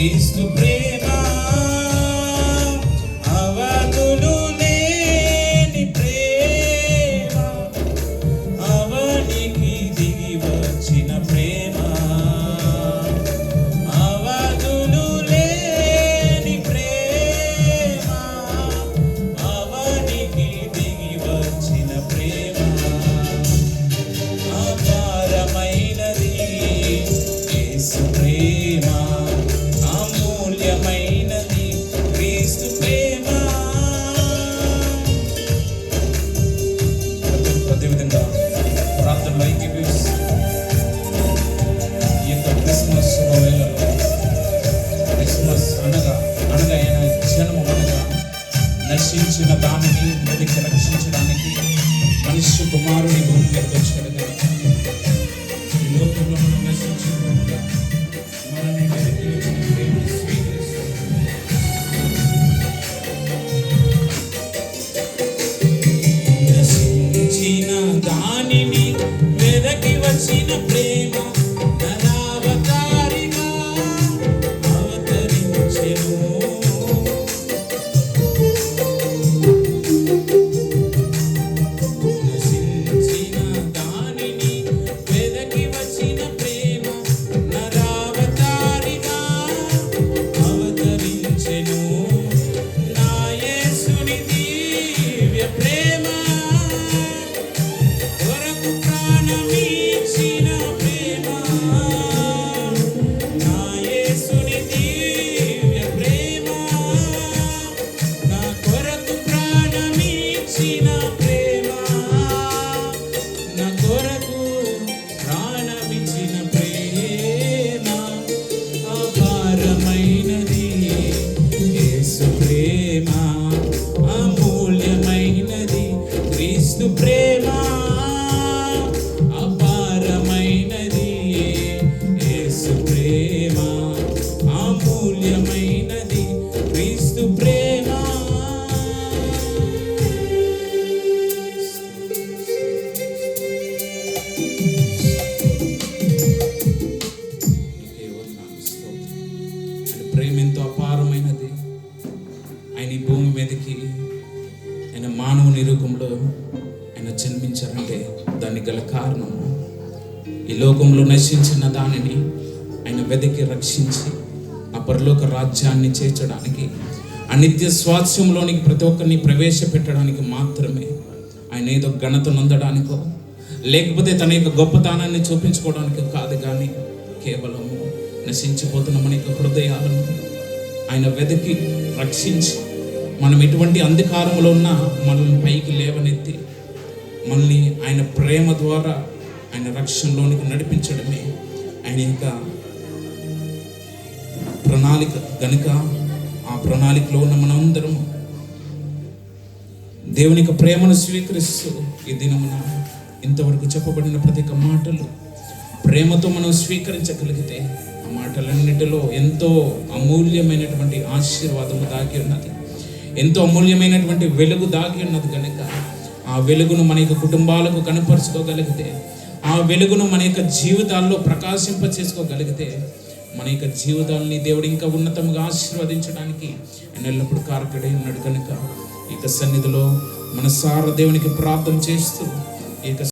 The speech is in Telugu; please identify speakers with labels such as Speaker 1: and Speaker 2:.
Speaker 1: Cristo brilha. నశించిన దానిని వెతికి రక్షించడానికి మనిషి కుమారుని భూమి వచ్చాడు కదా ఈ లోకంలో మనం నశించిపోగా మనల్ని వచ్చిన స్వీకరిస్తాడు నశించిన దానిని వెదకి వచ్చిన ప్రేమ ఎంతో అపారమైనది. ఆయన ఈ భూమి మీదకి ఆయన మానవుని రూపంలో ఆయన జన్మించారంటే దానికి గల కారణం ఈ లోకంలో నశించిన దానిని ఆయన వెతికి రక్షించి ఆ రాజ్యాన్ని చేర్చడానికి ఆ నిత్య స్వాస్థ్యంలోనికి ప్రతి ఒక్కరిని ప్రవేశపెట్టడానికి మాత్రమే ఆయన ఏదో ఘనత నొందడానికో లేకపోతే తన యొక్క గొప్పతనాన్ని చూపించుకోవడానికి కాదు కానీ కేవలము నశించిపోతున్న మన హృదయాలను ఆయన వెతికి రక్షించి మనం ఎటువంటి అంధకారంలో ఉన్నా మనల్ని పైకి లేవనెత్తి మనల్ని ఆయన ప్రేమ ద్వారా ఆయన రక్షణలోనికి నడిపించడమే ఆయన యొక్క ప్రణాళిక. గనుక ఆ ప్రణాళికలో ఉన్న మనందరం దేవుని యొక్క ప్రేమను స్వీకరిస్తూ ఈ దినమున ఇంతవరకు చెప్పబడిన ప్రతి ఒక్క మాటలు ప్రేమతో మనం స్వీకరించగలిగితే ఆ మాటలన్నిటిలో ఎంతో అమూల్యమైనటువంటి ఆశీర్వాదము దాగి ఉన్నది. ఎంతో అమూల్యమైనటువంటి వెలుగు దాగి ఉన్నది కనుక ఆ వెలుగును మన యొక్క కుటుంబాలకు కనపరుచుకోగలిగితే ఆ వెలుగును మన యొక్క జీవితాల్లో ప్రకాశింప చేసుకోగలిగితే మన యొక్క జీవితాలని దేవుడు ఇంకా ఉన్నతంగా ఆశీర్వదించడానికి ఆయన ఎల్లప్పుడూ కారకుడై ఉన్నాడు కనుక ఇక సన్నిధిలో మన సార దేవునికి ప్రార్థన చేస్తూ ఇక